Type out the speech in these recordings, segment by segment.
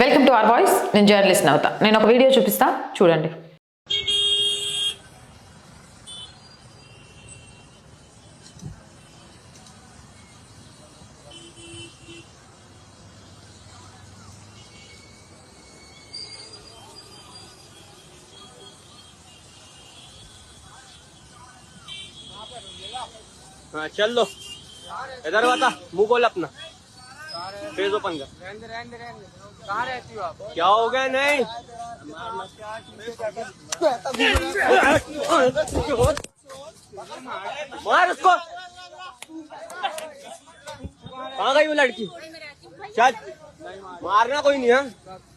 Welcome to our voice నేను journalist నవత నేను ఒక వీడియో చూపిస్తా చూడండి हाँ चल लो इधर बता मुंह खोल अपना फेस ओपन कर हो क्या हो गया? नहीं। मार उसको। कहाँ गई वो लड़की। चल। मारना कोई नहीं है।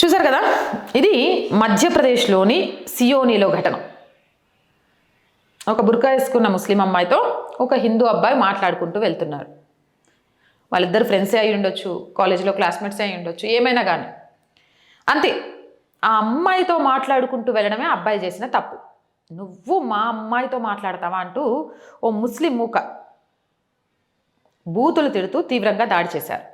చూసారు కదా? ఇది మధ్యప్రదేశ్లోని సియోనిలో ఘటన. ఒక బుర్కా వేసుకున్న ముస్లిం అమ్మాయితో ఒక హిందూ అబ్బాయి మాట్లాడుకుంటూ వెళ్తున్నారు. వాళ్ళిద్దరు ఫ్రెండ్సే అయి ఉండొచ్చు కాలేజీలో క్లాస్మేట్సే అయి ఉండొచ్చు ఏమైనా కానీ అంతే. ఆ అమ్మాయితో మాట్లాడుకుంటూ వెళ్ళడమే అబ్బాయి చేసిన తప్పు. నువ్వు మా అమ్మాయితో మాట్లాడతావా అంటూ ఓ ముస్లిం మూక బూతులు తిడుతూ తీవ్రంగా దాడి చేశారు.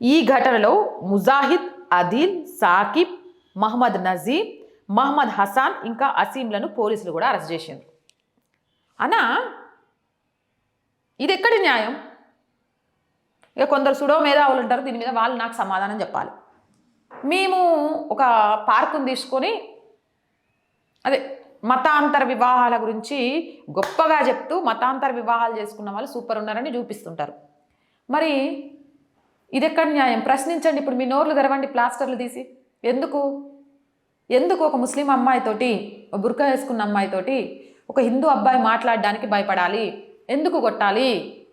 ఈ ఘటనలో ముజాహిద్ అదిల్ సాకిబ్ మహమ్మద్ నజీర్ మహమ్మద్ హసాన్ ఇంకా అసీంలను పోలీసులు కూడా అరెస్ట్ చేసింది అనా ఇది ఎక్కడి న్యాయం? ఇక కొందరు సుడో మేధావులు ఉంటారు దీని మీద వాళ్ళు నాకు సమాధానం చెప్పాలి. మేము ఒక పార్కుని తీసుకొని అదే మతాంతర వివాహాల గురించి గొప్పగా చెప్తూ మతాంతర వివాహాలు చేసుకున్న వాళ్ళు సూపర్ ఉన్నారని చూపిస్తుంటారు. మరి ఇది ఎక్కడ న్యాయం? ప్రశ్నించండి. ఇప్పుడు మీ నోర్లు తెరవండి ప్లాస్టర్లు తీసి. ఎందుకు? ఎందుకు ఒక ముస్లిం అమ్మాయితోటి ఒక బుర్కా వేసుకున్న అమ్మాయితోటి ఒక హిందూ అబ్బాయి మాట్లాడడానికి భయపడాలి? ఎందుకు కొట్టాలి?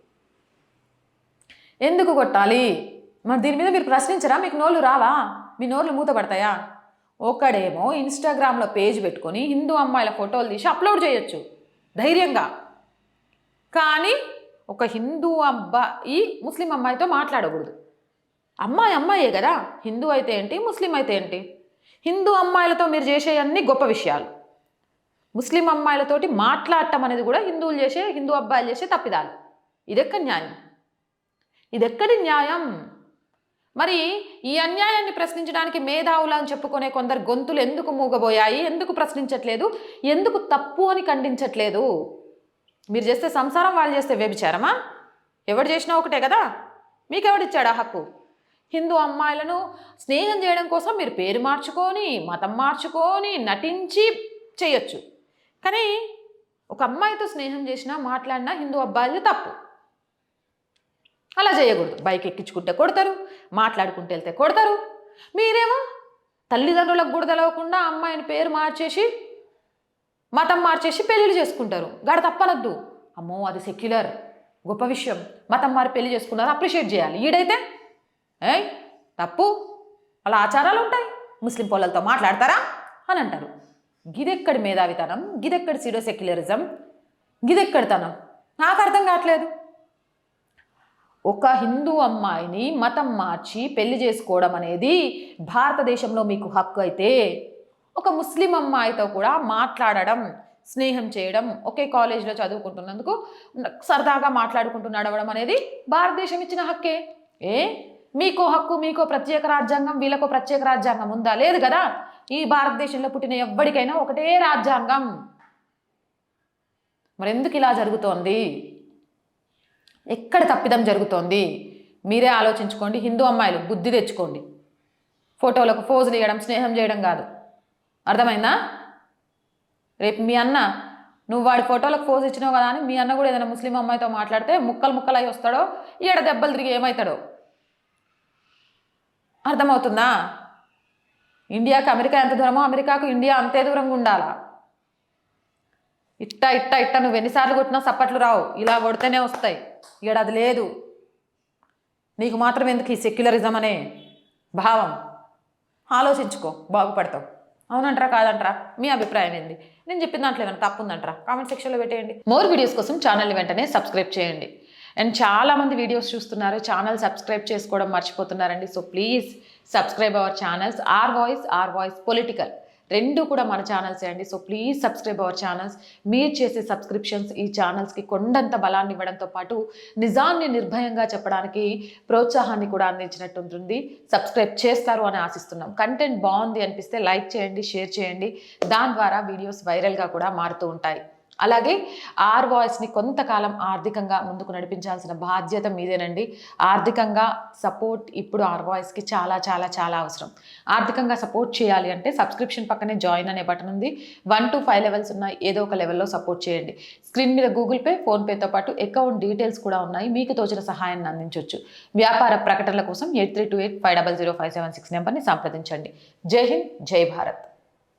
ఎందుకు కొట్టాలి? మరి దీని మీద మీరు ప్రశ్నించరా? మీకు నోళ్ళు రావా మీ నోళ్ళు మూతపడతాయా? ఒకడేమో ఇన్స్టాగ్రామ్లో పేజ్ పెట్టుకొని హిందూ అమ్మాయిల ఫోటోలు తీసి అప్లోడ్ చేయొచ్చు. ధైర్యంగా. కానీ ఒక హిందూ అబ్బాయి ముస్లిం అమ్మాయితో మాట్లాడకూడదు. అమ్మాయి అమ్మాయే కదా. హిందూ అయితే ఏంటి? ముస్లిం అయితే ఏంటి? హిందూ అమ్మాయిలతో మీరు చేసే అన్ని గొప్ప విషయాలు. ముస్లిం అమ్మాయిలతోటి మాట్లాడటం అనేది కూడా హిందువులు చేసే హిందూ అబ్బాయిలు చేసే తప్పిదాలు. ఇదెక్క న్యాయం? ఇదెక్కడి న్యాయం? మరి ఈ అన్యాయాన్ని ప్రశ్నించడానికి మేధావులు అని చెప్పుకునే కొందరు గొంతులు ఎందుకు మూగబోయాయి? ఎందుకు ప్రశ్నించట్లేదు? ఎందుకు తప్పు అని ఖండించట్లేదు? మీరు చేస్తే సంసారం వాళ్ళు చేస్తే వ్యభిచారమా? ఎవడు చేసినా ఒకటే కదా? మీకెవడిచ్చాడు ఆ హక్కు? హిందూ అమ్మాయిలను స్నేహం చేయడం కోసం మీరు పేరు మార్చుకొని మతం మార్చుకొని నటించి చేయొచ్చు. కానీ ఒక అమ్మాయితో స్నేహం చేసినా మాట్లాడినా హిందూ అబ్బాయిలు తప్పు. అలా చేయకూడదు. బైక్ ఎక్కించుకుంటే కొడతారు మాట్లాడుకుంటూ వెళ్తే కొడతారు. మీరేమో తల్లిదండ్రులకు కూడా తెలవకుండా అమ్మాయిని పేరు మార్చేసి మతం మార్చేసి పెళ్ళిళ్ళు చేసుకుంటారు. గడ తప్పనద్దు. అమ్మో అది సెక్యులర్ గొప్ప విషయం. మతం మారి పెళ్ళి చేసుకున్నారు అప్రిషియేట్ చేయాలి. ఈడైతే ఏయ్ తప్పు. అలా ఆచారాలు ఉంటాయి. ముస్లిం పొలాలతో మాట్లాడతారా? అని అంటారు. గిదెక్కడి మేధావితనం? గిదెక్కడి సీడో సెక్యులరిజం గిదెక్కడితనం? నాకు అర్థం కావట్లేదు. ఒక హిందూ అమ్మాయిని మతం మార్చి పెళ్ళి చేసుకోవడం అనేది భారతదేశంలో మీకు హక్కు అయితే ఒక ముస్లిం అమ్మాయితో కూడా మాట్లాడడం స్నేహం చేయడం ఒకే కాలేజీలో చదువుకుంటున్నందుకు సరదాగా మాట్లాడుకుంటూ నడవడం అనేది భారతదేశం ఇచ్చిన హక్కే. ఏ? మీకో హక్కు మీకో ప్రత్యేక రాజ్యాంగం వీళ్ళకో ప్రత్యేక రాజ్యాంగం ఉందా? లేదు కదా? ఈ భారతదేశంలో పుట్టిన ఎవ్వడికైనా ఒకటే రాజ్యాంగం. మరి ఎందుకు ఇలా జరుగుతోంది? ఎక్కడ తప్పిదం జరుగుతోంది? మీరే ఆలోచించుకోండి హిందూ అమ్మాయిలు బుద్ధి తెచ్చుకోండి. ఫోటోలకు ఫోజులు ఇవ్వడం స్నేహం చేయడం కాదు. అర్థమైందా? రేపు మీ అన్న నువ్వు వాడి ఫోటోలకు ఫోజ్ ఇచ్చినావు కదా అని మీ అన్న కూడా ఏదైనా ముస్లిం అమ్మాయితో మాట్లాడితే ముక్కలు ముక్కలు అయి వస్తాడో ఈడ దెబ్బలు తిరిగి ఏమవుతాడో అర్థమవుతుందా? ఇండియాకి అమెరికా ఎంత దూరమో అమెరికాకు ఇండియా అంతే దూరంగా ఉండాలా? ఇట్ట ఇట్ట ఇట్ట నువ్వు ఎన్నిసార్లు కొట్టినా సప్పట్లు రావు. ఇలా కొడితేనే వస్తాయి. ఇక్కడ అది లేదు. నీకు మాత్రం ఎందుకు ఈ సెక్యులరిజం అనే భావం? ఆలోచించుకో. బాగుపడతావు. అవునంటారా కాదంటారా? మీ అభిప్రాయం ఏంది? నేను చెప్పిన దాంట్లో ఏమైనా తప్పు ఉందంటారా? కామెంట్ సెక్షన్లో పెట్టేయండి. మోర్ వీడియోస్ కోసం ఛానల్ని వెంటనే సబ్స్క్రైబ్ చేయండి. అండ్ చాలామంది వీడియోస్ చూస్తున్నారు. ఛానల్ సబ్స్క్రైబ్ చేసుకోవడం మర్చిపోతున్నారండి. So please subscribe our channels. R voice R voice political. రెండు కూడా మన ఛానల్సే అండి. So please subscribe our channels మీరు చేసే సబ్స్క్రిప్షన్స్ ఈ ఛానల్స్కి కొండంత బలాన్ని ఇవ్వడంతో పాటు నిజాన్ని నిర్భయంగా చెప్పడానికి ప్రోత్సాహాన్ని కూడా అందించినట్టు ఉంటుంది. సబ్స్క్రైబ్ చేస్తారు అని ఆశిస్తున్నాం. కంటెంట్ బాగుంది అనిపిస్తే లైక్ చేయండి షేర్ చేయండి. దాని ద్వారా వీడియోస్ వైరల్గా కూడా మారుతూ ఉంటాయి. అలాగే ఆర్ వాయిస్ని కొంతకాలం ఆర్థికంగా ముందుకు నడిపించాల్సిన బాధ్యత మీదేనండి. ఆర్థికంగా సపోర్ట్ ఇప్పుడు ఆర్ వాయిస్కి చాలా చాలా చాలా అవసరం. ఆర్థికంగా సపోర్ట్ చేయాలి అంటే సబ్స్క్రిప్షన్ పక్కనే జాయిన్ అనే బటన్ ఉంది. వన్ టు ఫైవ్ లెవెల్స్ ఉన్నాయి ఏదో ఒక లెవెల్లో సపోర్ట్ చేయండి. స్క్రీన్ మీద గూగుల్ పే ఫోన్పేతో పాటు అకౌంట్ డీటెయిల్స్ కూడా ఉన్నాయి. మీకు తోచిన సహాయాన్ని అందించవచ్చు వ్యాపార ప్రకటనల కోసం eight three two eight five double zero five seven six నెంబర్ని సంప్రదించండి. జై హింద్ జై భారత్.